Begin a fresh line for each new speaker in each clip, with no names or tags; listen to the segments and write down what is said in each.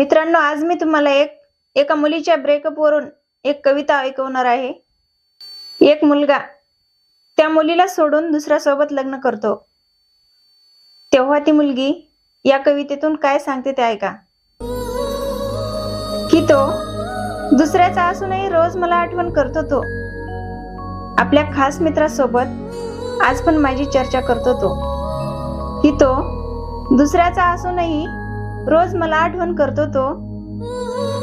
मित्रांनो आज मी तुम्हाला एक एका मुलीच्या ब्रेकअपवरून एक कविता ऐकवणार आहे. एक मुलगा त्या मुलीला सोडून दुसऱ्यासोबत लग्न करतो. तेव्हा ती मुलगी या कवितेतून काय सांगते ते ऐका. की तो दुसऱ्याचा असूनही रोज मला आठवण करतो तो. आपल्या खास मित्रासोबत आज पण माझी चर्चा करतो तो. की तो दुसऱ्याचा असूनही रोज मला आठवण करतो तो.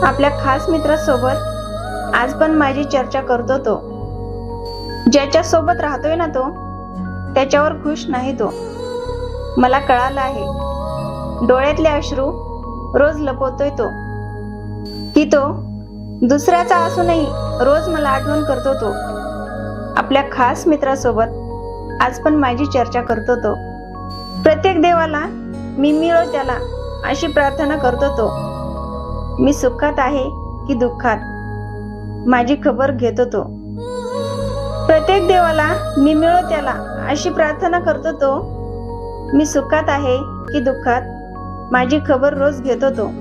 आपल्या खास मित्रासोबत. आज पण माझी चर्चा करतो तो. ज्याच्या सोबत राहतोय ना तो त्याच्यावर खुश नाही तो. मला कळालं आहे. डोळ्यातले अश्रू रोज लपवतोय तो. की तो दुसऱ्याचा असूनही रोज मला आठवण करतो तो. आपल्या खास मित्रासोबत आज पण माझी चर्चा करतो तो. प्रत्येक देवाला मी मिळो त्याला. अशी प्रार्थना करतो तो. मी सुखात आहे की दुःखात? माझी खबर घेतो तो. प्रत्येक देवाला मी मिळो त्याला अशी प्रार्थना करतो तो. मी सुखात आहे की दुःखात? माझी खबर रोज घेतो तो.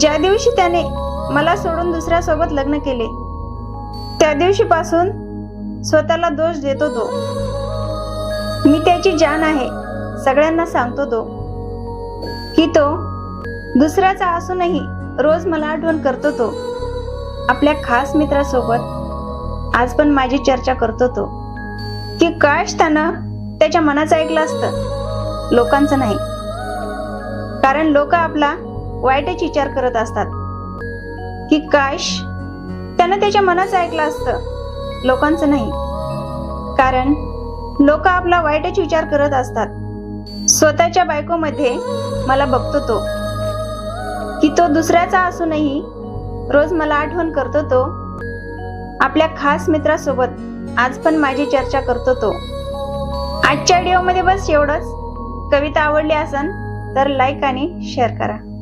ज्या दिवशी त्याने मला सोडून दुसऱ्यासोबत लग्न केले त्या दिवशीपासून स्वतःला दोष देतो तो. मी त्याची जान आहे सगळ्यांना सांगतो तो. की तो दुसऱ्याचा असूनही रोज मला आठवण करतो तो. आपल्या खास मित्रासोबत आज पण माझी चर्चा करतो तो. की काश त्यानं त्याच्या मनाचं ऐकलं असतं. लोकांचं नाही. कारण लोक आपला वाईटच विचार करत असतात. की काश त्यानं त्याच्या मनाचं ऐकलं असतं. लोकांचं नाही. कारण लोक आपला वाईटच विचार करत असतात. स्वतःच्या बायकोमध्ये मला बघतो तो. की तो दुसऱ्याचा असूनही रोज मला आठवण करतो तो. आपल्या खास मित्रासोबत आज पण माझी चर्चा करतो तो. आजच्या व्हिडिओमध्ये बस एवढंच. कविता आवडली असन तर लाईक आणि शेअर करा.